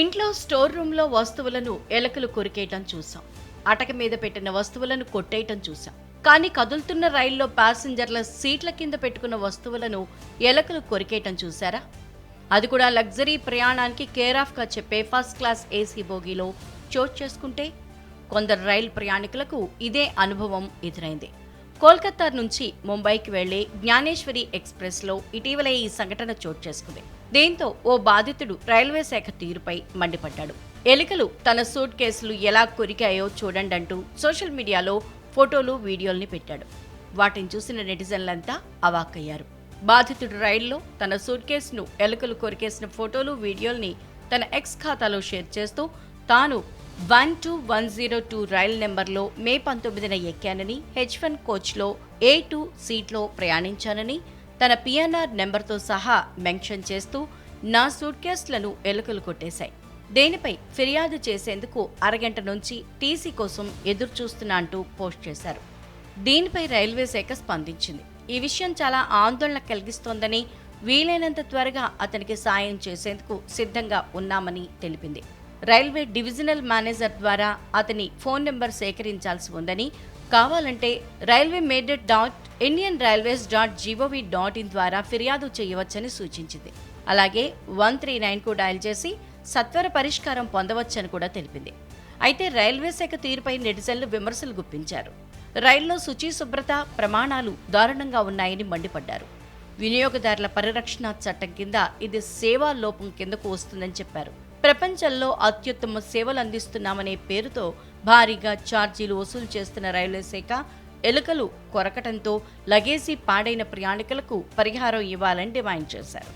ఇంట్లో స్టోర్ రూమ్లో వస్తువులను ఎలకలు కొరికేయటం చూసాం. అటక మీద పెట్టిన వస్తువులను కొట్టేయటం చూసాం. కానీ కదులుతున్న రైల్లో ప్యాసింజర్ల సీట్ల కింద పెట్టుకున్న వస్తువులను ఎలకలు కొరికేయటం చూసారా? అది కూడా లగ్జరీ ప్రయాణానికి కేర్ ఆఫ్గా చెప్పే ఫస్ట్ క్లాస్ ఏసీ బోగీలో చోటు చేసుకుంటే కొందరు రైలు ప్రయాణికులకు ఇదే అనుభవం ఎదురైంది. కోల్కతా నుంచి ముంబైకి వెళ్ళే జ్ఞానేశ్వరి ఎక్స్ప్రెస్లో ఇటీవల ఈ సంఘటన చోటు చేసుకుంది. దీంతో ఓ బాధితుడు రైల్వే శాఖ తీరుపై మండిపడ్డాడు. ఎలుకలు తన సూట్ కేసులు ఎలా కొరికాయో చూడండంటూ సోషల్ మీడియాలో ఫోటోలు వీడియోల్ని పెట్టాడు. వాటిని చూసిన నెటిజన్లంతా అవాక్కయ్యారు. బాధితుడు రైల్లో తన సూట్ కేసును ఎలుకలు కొరికేసిన ఫోటోలు వీడియోల్ని తన ఎక్స్ ఖాతాలో షేర్ చేస్తూ తాను one two one zero two రైలు నెంబర్లో మే పంతొమ్మిదిన ఎక్కానని హెచ్ వన్ కోచ్లో ఏ టూ సీట్లో ప్రయాణించానని తన పిఎన్ఆర్ నెంబర్తో సహా మెన్షన్ చేస్తూ నా సూట్ కేసులను ఎలుకలు కొట్టేశాయి. దేనిపై ఫిర్యాదు చేసేందుకు అరగంట నుంచి టీసీ కోసం ఎదురు చూస్తున్నా అంటూ పోస్ట్ చేశారు. దీనిపై రైల్వే శాఖ స్పందించింది. ఈ విషయం చాలా ఆందోళన కలిగిస్తోందని వీలైనంత త్వరగా అతనికి సాయం చేసేందుకు సిద్ధంగా ఉన్నామని తెలిపింది. రైల్వే డివిజనల్ మేనేజర్ ద్వారా అతని ఫోన్ నెంబర్ సేకరించాల్సి ఉందని. కావాలంటే railway madad dot Indian railways dot gov dot in ద్వారా ఫిర్యాదు చేయవచ్చని సూచించింది. అలాగే వన్ త్రీ నైన్కు డయల్ చేసి సత్వర పరిష్కారం పొందవచ్చని కూడా తెలిపింది. అయితే రైల్వే శాఖ తీరుపై నెటిజన్లు విమర్శలు గుప్పించారు. రైల్లో శుచి శుభ్రత ప్రమాణాలు దారుణంగా ఉన్నాయని మండిపడ్డారు. వినియోగదారుల పరిరక్షణ చట్టం కింద ఇది సేవా లోపం కిందకు వస్తుందని చెప్పారు. ప్రపంచంలో అత్యుత్తమ సేవలు అందిస్తున్నామనే పేరుతో భారీగా ఛార్జీలు వసూలు చేస్తున్న రైల్వే శాఖ ఎలుకలు కొరకటంతో లగేజీ పాడైన ప్రయాణికులకు పరిహారం ఇవ్వాలని డిమాండ్ చేశారు.